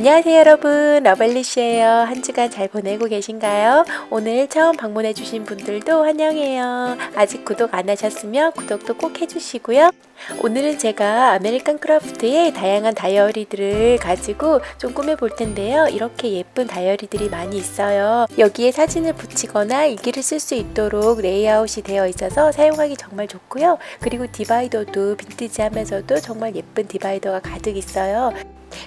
안녕하세요 여러분. 러블리시예요. 한 주간 잘 보내고 계신가요? 오늘 처음 방문해 주신 분들도 환영해요. 아직 구독 안 하셨으면 구독도 꼭 해주시고요. 오늘은 제가 아메리칸 크라프트의 다양한 다이어리들을 가지고 좀 꾸며 볼 텐데요. 이렇게 예쁜 다이어리들이 많이 있어요. 여기에 사진을 붙이거나 일기를 쓸 수 있도록 레이아웃이 되어 있어서 사용하기 정말 좋고요. 그리고 디바이더도 빈티지하면서도 정말 예쁜 디바이더가 가득 있어요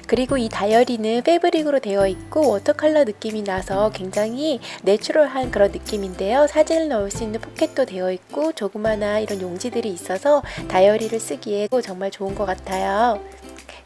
그리고 이 다이어리는 패브릭으로 되어 있고 워터컬러 느낌이 나서 굉장히 내추럴한 그런 느낌인데요. 사진을 넣을 수 있는 포켓도 되어 있고 조그마한 이런 용지들이 있어서 다이어리를 쓰기에 정말 좋은 것 같아요.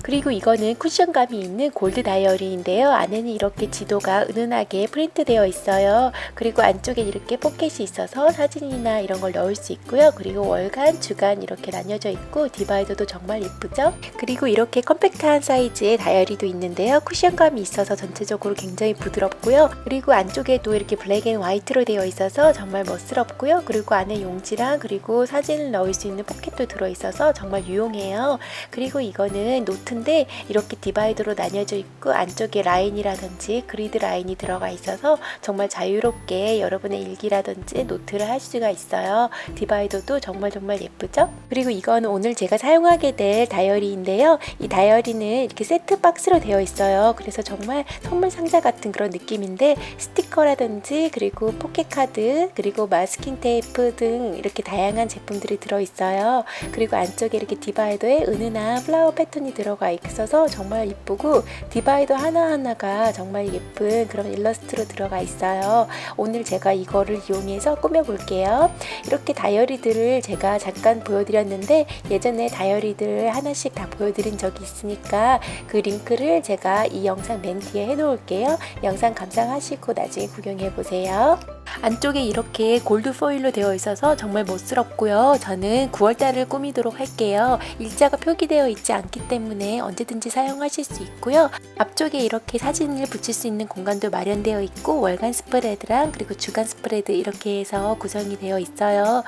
그리고 이거는 쿠션감이 있는 골드 다이어리인데요. 안에는 이렇게 지도가 은은하게 프린트되어 있어요. 그리고 안쪽에 이렇게 포켓이 있어서 사진이나 이런 걸 넣을 수 있고요. 그리고 월간, 주간 이렇게 나뉘어져 있고 디바이더도 정말 예쁘죠? 그리고 이렇게 컴팩트한 사이즈의 다이어리도 있는데요. 쿠션감이 있어서 전체적으로 굉장히 부드럽고요. 그리고 안쪽에도 이렇게 블랙 앤 화이트로 되어 있어서 정말 멋스럽고요. 그리고 안에 용지랑 그리고 사진을 넣을 수 있는 포켓도 들어 있어서 정말 유용해요. 그리고 이거는 노트 인데 이렇게 디바이더로 나뉘어져 있고 안쪽에 라인이라든지 그리드 라인이 들어가 있어서 정말 자유롭게 여러분의 일기라든지 노트를 할 수가 있어요. 디바이더도 정말 정말 예쁘죠? 그리고 이거는 오늘 제가 사용하게 될 다이어리인데요. 이 다이어리는 이렇게 세트 박스로 되어 있어요. 그래서 정말 선물 상자 같은 그런 느낌인데 스티커라든지 그리고 포켓 카드 그리고 마스킹 테이프 등 이렇게 다양한 제품들이 들어 있어요. 그리고 안쪽에 이렇게 디바이더에 은은한 플라워 패턴이 들어가 있어서 정말 이쁘고 디바이더 하나하나가 정말 예쁜 그런 일러스트로 들어가 있어요. 오늘 제가 이거를 이용해서 꾸며 볼게요. 이렇게 다이어리들을 제가 잠깐 보여드렸는데 예전에 다이어리들 하나씩 다 보여드린 적이 있으니까 그 링크를 제가 이 영상 맨 뒤에 해놓을게요. 영상 감상하시고 나중에 구경해 보세요. 안쪽에 이렇게 골드 포일로 되어 있어서 정말 멋스럽고요. 저는 9월달을 꾸미도록 할게요. 일자가 표기되어 있지 않기 때문에 언제든지 사용하실 수 있고요. 앞쪽에 이렇게 사진을 붙일 수 있는 공간도 마련되어 있고 월간 스프레드랑 그리고 주간 스프레드 이렇게 해서 구성이 되어 있어요.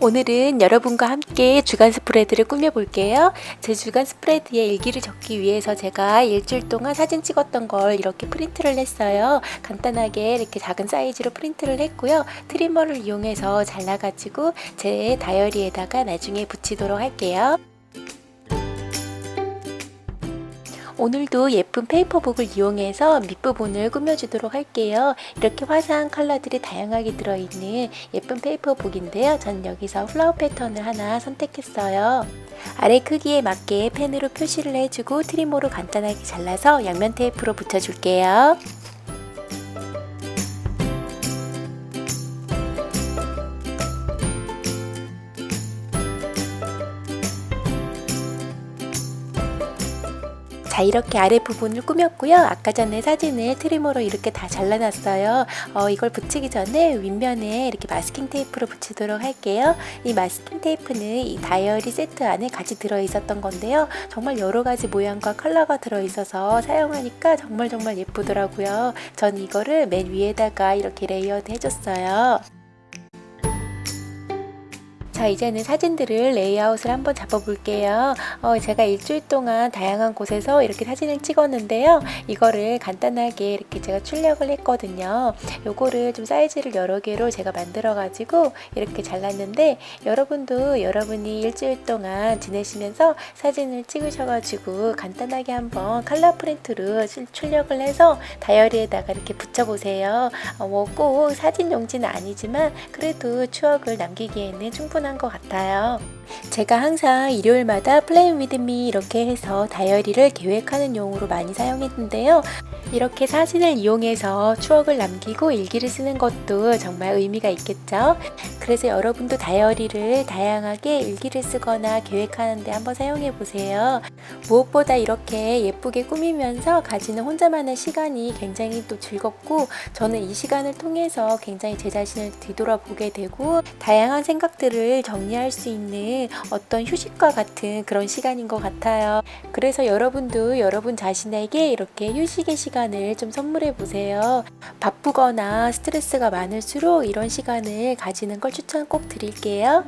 오늘은 여러분과 함께 주간 스프레드를 꾸며볼게요. 제 주간 스프레드에 일기를 적기 위해서 제가 일주일 동안 사진 찍었던 걸 이렇게 프린트를 했어요. 간단하게 이렇게 작은 사이즈로 프린트를 했고요. 트리머를 이용해서 잘라가지고 제 다이어리에다가 나중에 붙이도록 할게요. 오늘도 예쁜 페이퍼북을 이용해서 밑부분을 꾸며주도록 할게요. 이렇게 화사한 컬러들이 다양하게 들어있는 예쁜 페이퍼북인데요. 저는 여기서 플라워 패턴을 하나 선택했어요. 아래 크기에 맞게 펜으로 표시를 해주고 트리머로 간단하게 잘라서 양면 테이프로 붙여줄게요. 자 이렇게 아래 부분을 꾸몄고요. 아까 전에 사진을 트리머로 이렇게 다 잘라놨어요. 어, 이걸 붙이기 전에 윗면에 이렇게 마스킹 테이프로 붙이도록 할게요. 이 마스킹 테이프는 이 다이어리 세트 안에 같이 들어있었던 건데요. 정말 여러 가지 모양과 컬러가 들어있어서 사용하니까 정말 정말 예쁘더라고요. 전 이거를 맨 위에다가 이렇게 레이어드 해줬어요. 자 이제는 사진들을 레이아웃을 한번 잡아볼게요. 어, 제가 일주일 동안 다양한 곳에서 이렇게 사진을 찍었는데요. 이거를 간단하게 이렇게 제가 출력을 했거든요. 요거를 좀 사이즈를 여러 개로 제가 만들어 가지고 이렇게 잘랐는데 여러분도 여러분이 일주일 동안 지내시면서 사진을 찍으셔 가지고 간단하게 한번 컬러 프린트로 출- 출력을 해서 다이어리에다가 이렇게 붙여보세요. 어, 뭐꼭 사진 용지는 아니지만 그래도 추억을 남기기에는 충분한 것 같아요. 제가 항상 일요일마다 플레임 위드미 이렇게 해서 다이어리를 계획하는 용으로 많이 사용했는데요. 이렇게 사진을 이용해서 추억을 남기고 일기를 쓰는 것도 정말 의미가 있겠죠. 그래서 여러분도 다이어리를 다양하게 일기를 쓰거나 계획하는데 한번 사용해 보세요. 무엇보다 이렇게 예쁘게 꾸미면서 가지는 혼자만의 시간이 굉장히 또 즐겁고 저는 이 시간을 통해서 굉장히 제 자신을 뒤돌아보게 되고 다양한 생각들을 정리할 수 있는 어떤 휴식과 같은 그런 시간인 것 같아요. 그래서 여러분도 여러분 자신에게 이렇게 휴식의 시간을 좀 선물해 보세요. 바쁘거나 스트레스가 많을수록 이런 시간을 가지는 걸 추천 꼭 드릴게요.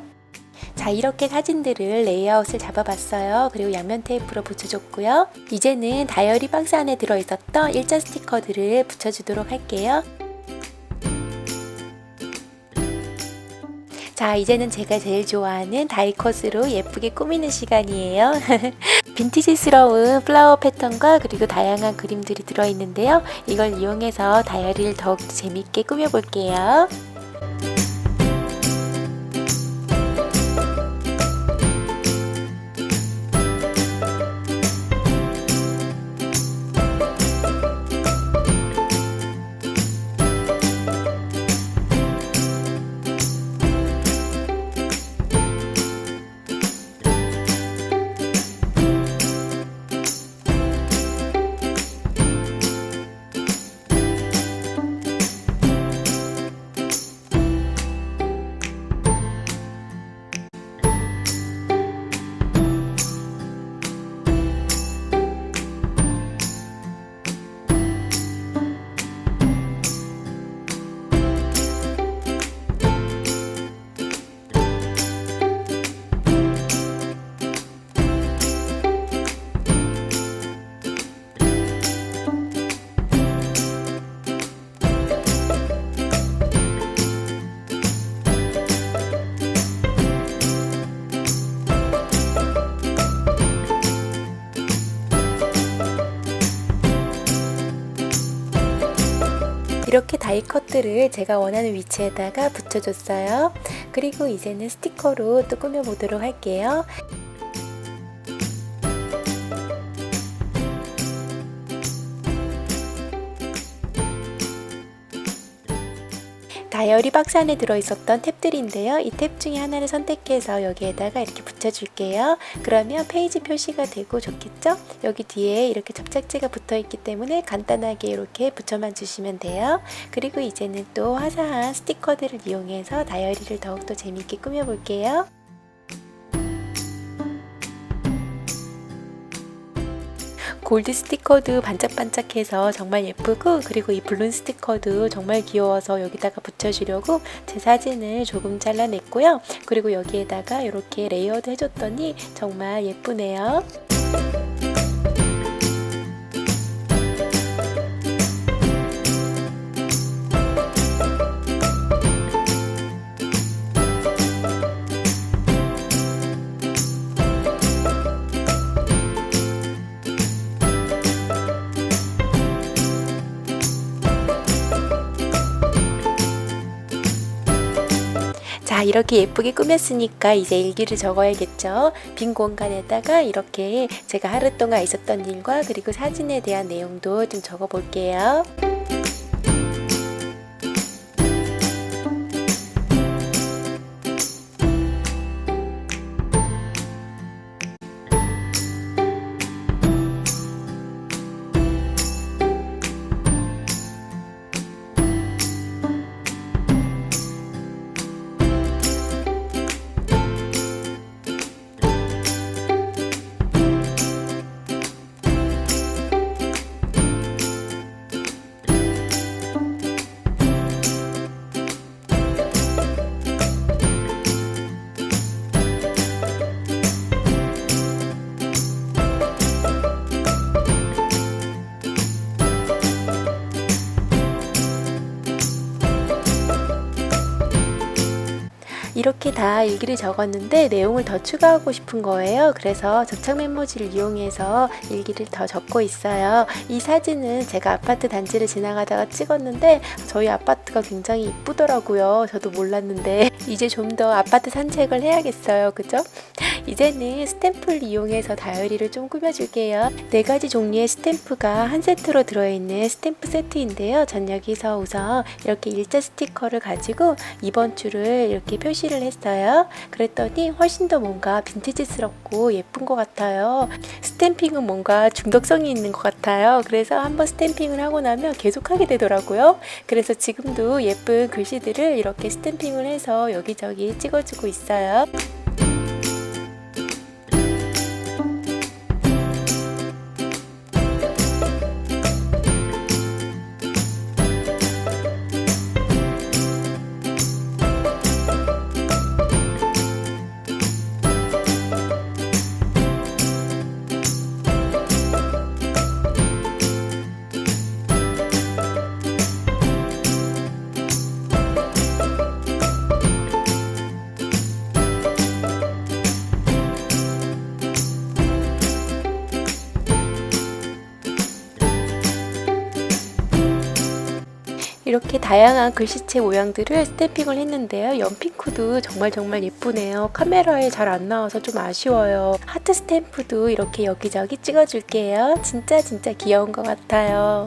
자 이렇게 사진들을 레이아웃을 잡아봤어요. 그리고 양면 테이프로 붙여줬고요. 이제는 다이어리 박스 안에 들어있었던 일자 스티커들을 붙여주도록 할게요. 자, 이제는 제가 제일 좋아하는 다이컷으로 예쁘게 꾸미는 시간이에요. 빈티지스러운 플라워 패턴과 그리고 다양한 그림들이 들어있는데요. 이걸 이용해서 다이어리를 더욱 재밌게 꾸며볼게요. 이렇게 다이컷들을 제가 원하는 위치에다가 붙여줬어요. 그리고 이제는 스티커로 또 꾸며보도록 할게요. 다이어리 박스 안에 들어있었던 탭들인데요. 이 탭 중에 하나를 선택해서 여기에다가 이렇게 붙여줄게요. 그러면 페이지 표시가 되고 좋겠죠? 여기 뒤에 이렇게 접착제가 붙어있기 때문에 간단하게 이렇게 붙여만 주시면 돼요. 그리고 이제는 또 화사한 스티커들을 이용해서 다이어리를 더욱더 재밌게 꾸며볼게요. 골드 스티커도 반짝반짝해서 정말 예쁘고 그리고 이 블룬 스티커도 정말 귀여워서 여기다가 붙여주려고 제 사진을 조금 잘라냈고요. 그리고 여기에다가 이렇게 레이어드 해줬더니 정말 예쁘네요. 이렇게 예쁘게 꾸몄으니까 이제 일기를 적어야겠죠. 빈 공간에다가 이렇게 제가 하루 동안 있었던 일과 그리고 사진에 대한 내용도 좀 적어 볼게요 이렇게 다 일기를 적었는데 내용을 더 추가하고 싶은 거예요. 그래서 접착 메모지를 이용해서 일기를 더 적고 있어요. 이 사진은 제가 아파트 단지를 지나가다가 찍었는데 저희 아파트가 굉장히 이쁘더라고요. 저도 몰랐는데 이제 좀 더 아파트 산책을 해야겠어요. 그죠? 이제는 스탬프를 이용해서 다이어리를 좀 꾸며줄게요. 네 가지 종류의 스탬프가 한 세트로 들어있는 스탬프 세트인데요. 전 여기서 우선 이렇게 일자 스티커를 가지고 이번 줄을 이렇게 표시를 했어요. 그랬더니 훨씬 더 뭔가 빈티지스럽고 예쁜 것 같아요. 스탬핑은 뭔가 중독성이 있는 것 같아요. 그래서 한번 스탬핑을 하고 나면 계속 하게 되더라고요. 그래서 지금도 예쁜 글씨들을 이렇게 스탬핑을 해서 여기저기 찍어주고 있어요. 이렇게 다양한 글씨체 모양들을 스탬핑을 했는데요. 연핑크도 정말 정말 예쁘네요. 카메라에 잘 안 나와서 좀 아쉬워요. 하트 스탬프도 이렇게 여기저기 찍어줄게요. 진짜 진짜 귀여운 것 같아요.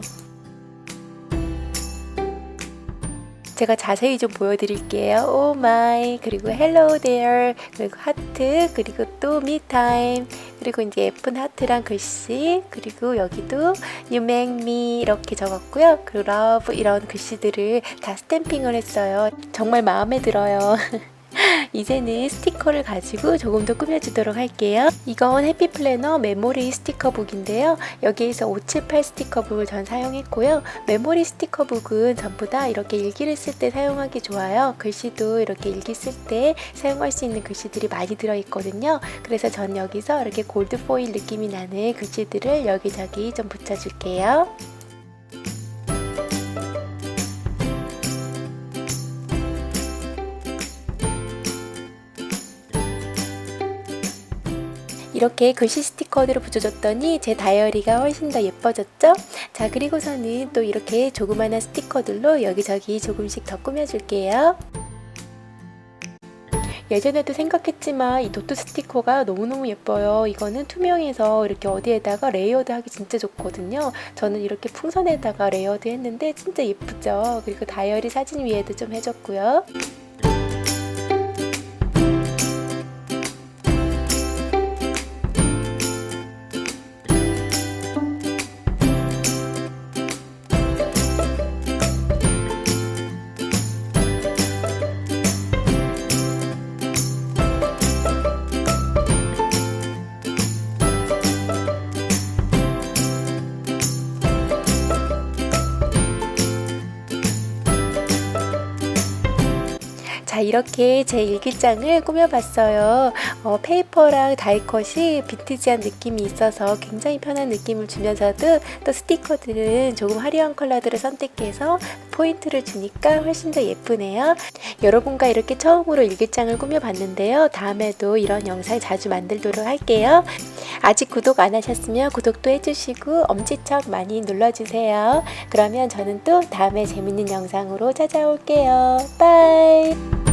제가 자세히 좀 보여드릴게요. 오 마이 그리고 hello there 그리고 하트 그리고 또 time 그리고 이제 예쁜 하트랑 글씨 그리고 여기도 you make me 이렇게 적었고요. 그리고 love 이런 글씨들을 다 스탬핑을 했어요. 정말 마음에 들어요. 이제는 스티커를 가지고 조금 더 꾸며주도록 할게요. 이건 해피플래너 메모리 스티커북인데요. 여기에서 578 스티커북을 전 사용했고요. 메모리 스티커북은 전부 다 이렇게 일기를 쓸 때 사용하기 좋아요. 글씨도 이렇게 일기 쓸 때 사용할 수 있는 글씨들이 많이 들어있거든요. 그래서 전 여기서 이렇게 골드 포일 느낌이 나는 글씨들을 여기저기 좀 붙여줄게요. 이렇게 글씨 스티커들을 붙여줬더니 제 다이어리가 훨씬 더 예뻐졌죠? 자, 그리고서는 또 이렇게 조그마한 스티커들로 여기저기 조금씩 더 꾸며줄게요. 예전에도 생각했지만 이 도트 스티커가 너무너무 예뻐요. 이거는 투명해서 이렇게 어디에다가 레이어드 하기 진짜 좋거든요. 저는 이렇게 풍선에다가 레이어드 했는데 진짜 예쁘죠? 그리고 다이어리 사진 위에도 좀 해줬고요. 자 이렇게 제 일기장을 꾸며봤어요. 어, 페이퍼랑 다이컷이 빈티지한 느낌이 있어서 굉장히 편한 느낌을 주면서도 또 스티커들은 조금 화려한 컬러들을 선택해서 포인트를 주니까 훨씬 더 예쁘네요. 여러분과 이렇게 처음으로 일기장을 꾸며봤는데요. 다음에도 이런 영상 자주 만들도록 할게요. 아직 구독 안 하셨으면 구독도 해주시고 엄지척 많이 눌러주세요. 그러면 저는 또 다음에 재밌는 영상으로 찾아올게요. 빠이!